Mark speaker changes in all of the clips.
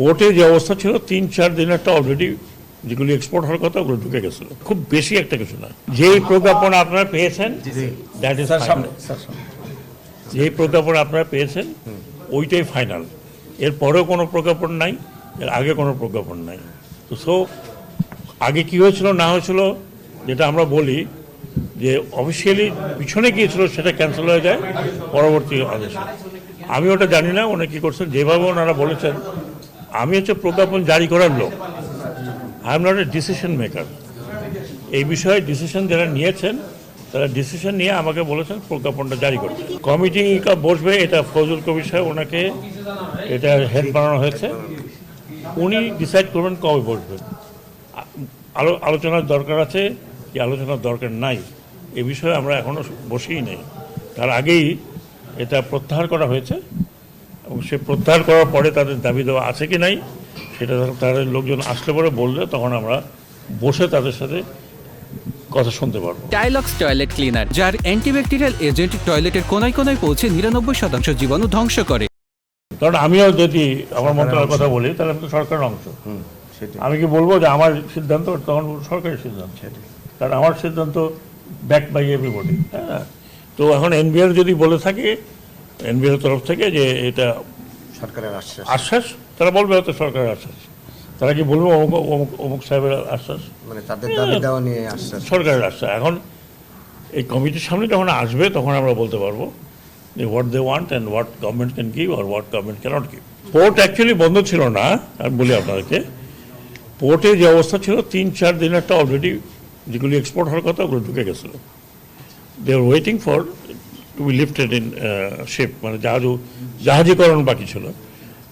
Speaker 1: পোর্টে যে অবস্থা ছিল তিন চার দিন একটা অলরেডি যেগুলি এক্সপোর্ট হওয়ার কথা ওগুলো ঢুকে গেছিল। খুব বেশি একটা কিছু না। যেই প্রজ্ঞাপন আপনারা পেয়েছেন দ্যাট ইজ যেই প্রজ্ঞাপন আপনারা পেয়েছেন ওইটাই ফাইনাল এর পরেও কোনো প্রজ্ঞাপন নাই এর আগে কোনো প্রজ্ঞাপন নাই। তো সো আগে কি হয়েছিল না হয়েছিল যেটা আমরা বলি যে অফিসিয়ালি পিছনে গিয়েছিল সেটা ক্যান্সেল হয়ে যায় পরবর্তী আদেশে। আমি ওটা জানি না উনি কী করছেন যেভাবে ওনারা বলেছেন আমি হচ্ছে প্রজ্ঞাপন জারি করার লোক। I am not a decision maker এই বিষয়ে ডিসিশন যারা নিয়েছেন, তারা ডিসিশন নিয়ে আমাকে বলেছেন প্রজ্ঞাপনটা জারি করতে। কমিটি বসবে, এটা ফজল কবির সাহেব ওনাকে এটা হেড বানানো হয়েছে। উনি ডিসাইড করবেন কবে বসবেন আলো, আলোচনার দরকার আছে কি আলোচনার দরকার নাই? এ বিষয়ে আমরা এখনও বসেই নেই। তার আগেই এটা প্রত্যাহার করা হয়েছে। সে প্রত্যাহার করার পরে তাদের দাবি দেওয়া আছে কি নাই সেটা তাদের লোকজন আসলে পরে বললে তখন আমরা বসে তাদের সাথে কথা শুনতে পারব।
Speaker 2: টাইলক্স টয়লেট ক্লিনার যার অ্যান্টিব্যাকটেরিয়াল এজেন্ট টয়লেটের কোনায় কোনায় পৌঁছে নিরানব্বই শতাংশ জীবাণু ধ্বংস করে।
Speaker 1: কারণ আমিও যদি আমার মন্ত্রণালয়ের কথা বলি তাহলে আমি তো সরকারের অংশ। আমি কি বলব যে আমার সিদ্ধান্ত তখন সরকারের সিদ্ধান্ত। কারণ আমার সিদ্ধান্ত ব্যাক বাই এভরিবডি হ্যাঁ তো এখন এনবিআর যদি বলে থাকে এনবিআর তরফ থেকে যে এটা
Speaker 3: সরকারের আশ্বাস।
Speaker 1: আশ্বাস? তারা বলবে হয়তো সরকারের আশ্বাস। তারা কি বলব অমুক অমুক অমুক সাহেবের আশ্বাস?
Speaker 3: মানে তাদের দাবি দেওয়া নিয়ে আশ্বাস।
Speaker 1: সরকারের আশ্বাস। এখন এই কমিটির সামনে যখন আসবে তখন আমরা বলতে পারব যে what they want and what government can give R what government can't give port actually বন্ধ ছিল না আমি বলি আপনাদেরকে। পোর্টে যে অবস্থা ছিল তিন চার দিন একটা অলরেডি যেগুলি এক্সপোর্ট হওয়ার কথা ওগুলো ঢুকে গেছিল। They are waiting for to be lifted in shape মানে জাহাজ জাহাজীকরণ বাকি ছিল।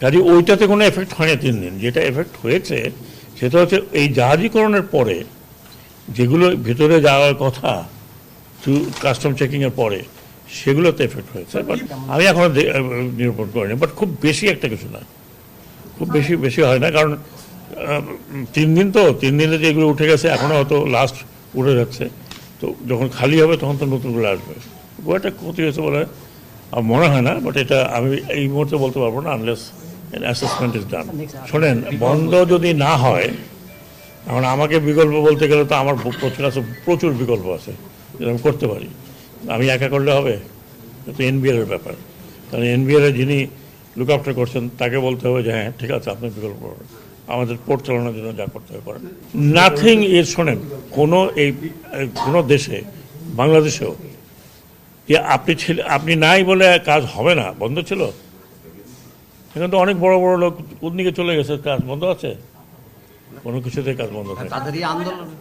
Speaker 1: কাজে ওইটাতে কোনো এফেক্ট হয়নি তিন দিন। যেটা এফেক্ট হয়েছে সেটা হচ্ছে এই জাহাজীকরণের পরে যেগুলো ভেতরে যাওয়ার কথা টু কাস্টম চেকিংয়ের পরে সেগুলোতে এফেক্ট হয়েছে। বাট আমি এখনও নিরূপণ করিনি। বাট খুব বেশি একটা কিছু না। খুব বেশি বেশি হয় না। কারণ তিন দিন তো তিন দিনে যেগুলো উঠে গেছে এখনও হয়তো লাস্ট উঠে যাচ্ছে। তো যখন খালি হবে তখন তো নতুনগুলো আসবে। খুব একটা ক্ষতি হয়েছে বলে আমার মনে হয় না বাট এটা আমি এই মুহূর্তে বলতে পারব না আনলেস অ্যাসেসমেন্ট ইজ ডান শোনেন বন্ধ যদি না হয় এখন আমাকে বিকল্প বলতে গেলে তো আমার প্রচুর আছে প্রচুর বিকল্প আছে যেটা আমি করতে পারি। আমি একা করলে হবে? তো এনবিআর এর ব্যাপার। কারণ এনবিআর এর যিনি লুক আফটার করছেন তাকে বলতে হবে যে হ্যাঁ ঠিক আছে আপনি বিকল্প করবেন আমাদের পোর্ট চালানোর জন্য যা করতে হবে করেন। নাথিং এর শোনেন কোনো এই কোনো দেশে বাংলাদেশেও যে আপনি ছিল আপনি নাই বলে কাজ হবে না। বন্ধ ছিল? এখানে তো অনেক বড় বড় লোক কোন দিকে চলে গেছে, কাজ বন্ধ আছে? কোনো কিছুতে কাজ বন্ধ থাকে